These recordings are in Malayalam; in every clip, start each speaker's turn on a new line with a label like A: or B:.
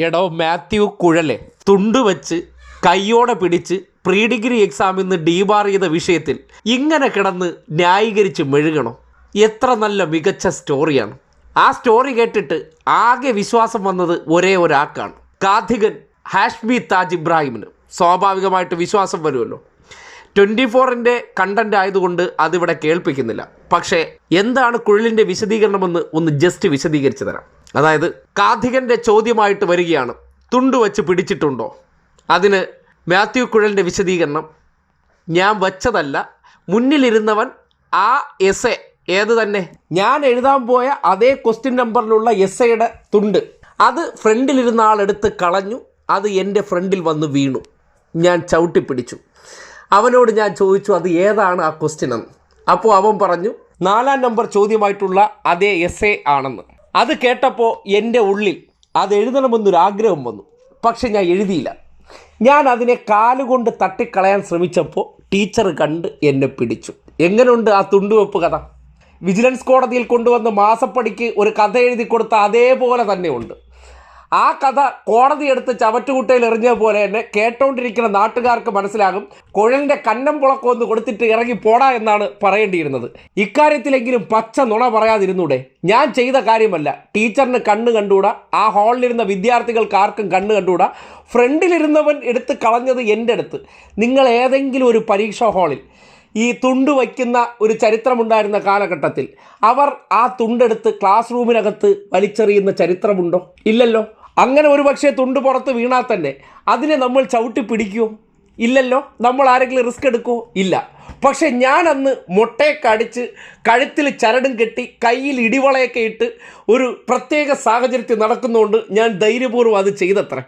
A: എടോ മാത്യു കുഴലെ. തുണ്ടുവച്ച് കയ്യോടെ പിടിച്ച് പ്രീ ഡിഗ്രി എക്സാമിൽ നിന്ന് ഡീബാർ ചെയ്ത വിഷയത്തിൽ ഇങ്ങനെ കിടന്ന് ന്യായീകരിച്ച് മെഴുകണോ? എത്ര നല്ല മികച്ച സ്റ്റോറിയാണ്. ആ സ്റ്റോറി കേട്ടിട്ട് ആകെ വിശ്വാസം വന്നത് ഒരേ ഒരാൾക്കാണ്. കാഥികൻ ഹാഷ്മി താജ് ഇബ്രാഹിമിന്. സ്വാഭാവികമായിട്ട് വിശ്വാസം വരുമല്ലോ. ട്വന്റി ഫോറിന്റെ കണ്ടന്റ് ആയതുകൊണ്ട് അതിവിടെ കേൾപ്പിക്കുന്നില്ല. പക്ഷേ എന്താണ് കുഴലിന്റെ വിശദീകരണമെന്ന് ഒന്ന് ജസ്റ്റ് വിശദീകരിച്ച് തരാം. അതായത് കാധികന്റെ ചോദ്യമായിട്ട് വരികയാണ്. തുണ്ടു വച്ച് പിടിച്ചിട്ടുണ്ടോ? അതിന് മാത്യു കുഴലിന്റെ വിശദീകരണം ഞാൻ വച്ചതല്ല മുന്നിലിരുന്നവൻ ആ എസ് എ. ഏത് തന്നെ? ഞാൻ എഴുതാൻ പോയ അതേ ക്വസ്റ്റ്യൻ നമ്പറിലുള്ള എസ് എയുടെ തുണ്ട്. അത് ഫ്രണ്ടിലിരുന്ന ആളെടുത്ത് കളഞ്ഞു അത് എന്റെ ഫ്രണ്ടിൽ വന്ന് വീണു. ഞാൻ ചവിട്ടി പിടിച്ചു അവനോട് ഞാൻ ചോദിച്ചു അത് ഏതാണ് ആ ക്വസ്റ്റ്യൻ? എന്ന്. അപ്പോൾ അവൻ പറഞ്ഞു നാലാം നമ്പർ ചോദ്യമായിട്ടുള്ള അതേ എസ് എ ആണെന്ന്. അത് കേട്ടപ്പോൾ എന്റെ ഉള്ളിൽ അത് എഴുതണമെന്നൊരാഗ്രഹം വന്നു. പക്ഷെ ഞാൻ എഴുതിയില്ല. ഞാൻ അതിനെ കാലുകൊണ്ട് തട്ടിക്കളയാൻ ശ്രമിച്ചപ്പോൾ ടീച്ചർ കണ്ട് എന്നെ പിടിച്ചു. എങ്ങനെയുണ്ട് ആ തുണ്ടുവെപ്പ് കഥ? വിജിലൻസ് കോടതിയിൽ കൊണ്ടുവന്ന് മാസപ്പടിക്ക് ഒരു കഥ എഴുതി കൊടുത്ത അതേപോലെ തന്നെ ഉണ്ട്. ആ കഥ കോടതി എടുത്ത് ചവറ്റുകുട്ടയിൽ എറിഞ്ഞത് പോലെ തന്നെ കേട്ടോണ്ടിരിക്കുന്ന നാട്ടുകാർക്ക് മനസ്സിലാകും. കുഴലിന്റെ കന്നം പുളക്കൊന്ന് കൊടുത്തിട്ട് ഇറങ്ങി പോടാ എന്നാണ് പറയേണ്ടിയിരുന്നത്. ഇക്കാര്യത്തിലെങ്കിലും പച്ച നുണ പറയാതിരുന്നൂടെ? ഞാൻ ചെയ്ത കാര്യമല്ല. ടീച്ചറിന് കണ്ണ് കണ്ടുകൂടാ ആ ഹാളിലിരുന്ന വിദ്യാർത്ഥികൾക്ക് ആർക്കും കണ്ണ് കണ്ടുകൂടാ ഫ്രണ്ടിലിരുന്നവൻ എടുത്ത് കളഞ്ഞത് എന്റെ അടുത്ത്. നിങ്ങൾ ഏതെങ്കിലും ഒരു പരീക്ഷാ ഹാളിൽ ഈ തുണ്ട് വയ്ക്കുന്ന ഒരു ചരിത്രമുണ്ടായിരുന്ന കാലഘട്ടത്തിൽ അവർ ആ തുണ്ടെടുത്ത് ക്ലാസ് റൂമിനകത്ത് വലിച്ചെറിയുന്ന ചരിത്രമുണ്ടോ? ഇല്ലല്ലോ. അങ്ങനെ ഒരു പക്ഷേ തുണ്ട് പുറത്ത് വീണാൽ തന്നെ അതിനെ നമ്മൾ ചവിട്ടി പിടിക്കുമോ ഇല്ലല്ലോ. നമ്മൾ ആരെങ്കിലും റിസ്ക് എടുക്കുമോ ഇല്ല. പക്ഷെ ഞാൻ അന്ന് മുട്ടയൊക്കെ അടിച്ച് കഴുത്തിൽ ചരടും കെട്ടി കയ്യിൽ ഇടിവളയൊക്കെ ഇട്ട് ഒരു പ്രത്യേക സാഹചര്യത്തിൽ നടക്കുന്നതുകൊണ്ട് ഞാൻ ധൈര്യപൂർവം അത് ചെയ്തത്ര.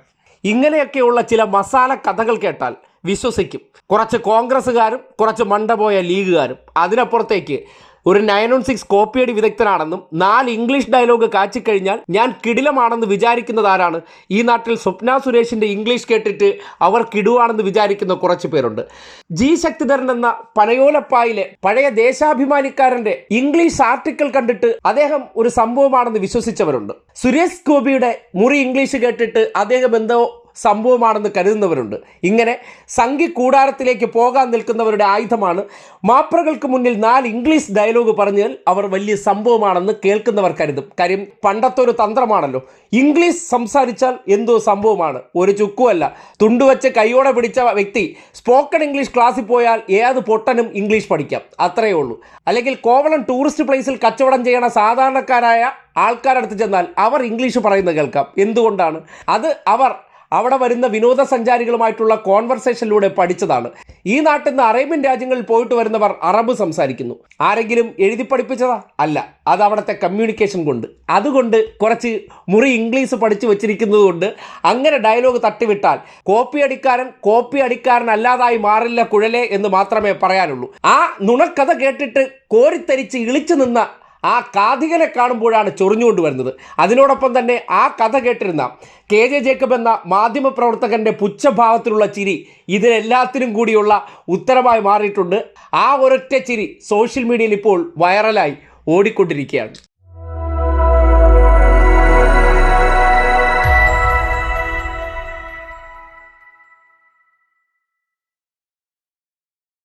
A: ഇങ്ങനെയൊക്കെയുള്ള ചില മസാല കഥകൾ കേട്ടാൽ വിശ്വസിക്കും. കുറച്ച് കോൺഗ്രസ്സുകാരും കുറച്ച് മണ്ടപോയ ലീഗുകാരും അതിനപ്പുറത്തേക്ക് ഒരു നയൻ വൺ സിക്സ് കോപ്പിയടി വിദഗ്ധനാണെന്നും നാല് ഇംഗ്ലീഷ് ഡയലോഗ് കാച്ചിക്കഴിഞ്ഞാൽ ഞാൻ കിടിലമാണെന്ന് വിചാരിക്കുന്നത് ആരാണ് ഈ നാട്ടിൽ സ്വപ്ന സുരേഷിന്റെ ഇംഗ്ലീഷ് കേട്ടിട്ട് അവർ കിടുവാണെന്ന് വിചാരിക്കുന്ന കുറച്ച് പേരുണ്ട്. ജി ശക്തിധരൻ എന്ന പനയോലപ്പായിലെ പഴയ ദേശാഭിമാനിക്കാരന്റെ ഇംഗ്ലീഷ് ആർട്ടിക്കിൾ കണ്ടിട്ട് അദ്ദേഹം ഒരു സംഭവമാണെന്ന് വിശ്വസിച്ചവരുണ്ട്. സുരേഷ് ഗോപിയുടെ മുറി ഇംഗ്ലീഷ് കേട്ടിട്ട് അദ്ദേഹം എന്തോ സംഭവമാണെന്ന് കരുതുന്നവരുണ്ട്. ഇങ്ങനെ സംഘി കൂടാരത്തിലേക്ക് പോകാൻ നിൽക്കുന്നവരുടെ ആയുധമാണ്. മാപ്രകൾക്ക് മുന്നിൽ നാല് ഇംഗ്ലീഷ് ഡയലോഗ് പറഞ്ഞാൽ അവർ വലിയ സംഭവമാണെന്ന് കേൾക്കുന്നവർ കരുതും. കാര്യം പണ്ടത്തെ ഒരു തന്ത്രമാണല്ലോ. ഇംഗ്ലീഷ് സംസാരിച്ചാൽ എന്തോ സംഭവമാണ്. ഒരു ചുക്കുമല്ല തുണ്ടുവച്ച് കൈയോടെ പിടിച്ച വ്യക്തി സ്പോക്കൺ ഇംഗ്ലീഷ് ക്ലാസ്സിൽ പോയാൽ ഏത് പൊട്ടനും ഇംഗ്ലീഷ് പഠിക്കാം. അത്രയേ ഉള്ളൂ. അല്ലെങ്കിൽ കോവളം ടൂറിസ്റ്റ് പ്ലേസിൽ കച്ചവടം ചെയ്യണ സാധാരണക്കാരായ ആൾക്കാരടുത്ത് ചെന്നാൽ അവർ ഇംഗ്ലീഷ് പറയുന്നത് കേൾക്കാം. എന്തുകൊണ്ടാണ്? അത് അവർ അവിടെ വരുന്ന വിനോദസഞ്ചാരികളുമായിട്ടുള്ള കോൺവെർസേഷനിലൂടെ പഠിച്ചതാണ്. ഈ നാട്ടിൽ നിന്ന് അറേബ്യൻ രാജ്യങ്ങളിൽ പോയിട്ട് വരുന്നവർ അറബ് സംസാരിക്കുന്നു. ആരെങ്കിലും എഴുതി പഠിപ്പിച്ചതാ? അല്ല. അത് അവിടുത്തെ കമ്മ്യൂണിക്കേഷൻ കൊണ്ട്. അതുകൊണ്ട് കുറച്ച് മുറി ഇംഗ്ലീഷ് പഠിച്ചു വെച്ചിരിക്കുന്നത് കൊണ്ട് അങ്ങനെ ഡയലോഗ് തട്ടിവിട്ടാൽ കോപ്പി അടിക്കാരൻ കോപ്പി അടിക്കാരൻ അല്ലാതായി മാറില്ല കുഴലേ എന്ന് മാത്രമേ പറയാനുള്ളൂ. ആ നുണക്കഥ കേട്ടിട്ട് കോരിത്തരിച്ച് ഇളിച്ചു നിന്ന ആ കാതികനെ കാണുമ്പോഴാണ് ചൊറിഞ്ഞുകൊണ്ട് വരുന്നത്. അതിനോടൊപ്പം തന്നെ ആ കഥ കേട്ടിരുന്ന കെ ജെ ജേക്കബ് എന്ന മാധ്യമപ്രവർത്തകന്റെ പുച്ഛഭാവത്തിലുള്ള ചിരി ഇതിനെല്ലാത്തിനും കൂടിയുള്ള ഉത്തരമായി മാറിയിട്ടുണ്ട്. ആ ഒരൊറ്റ ചിരി സോഷ്യൽ മീഡിയയിൽ ഇപ്പോൾ വൈറലായി ഓടിക്കൊണ്ടിരിക്കുകയാണ്.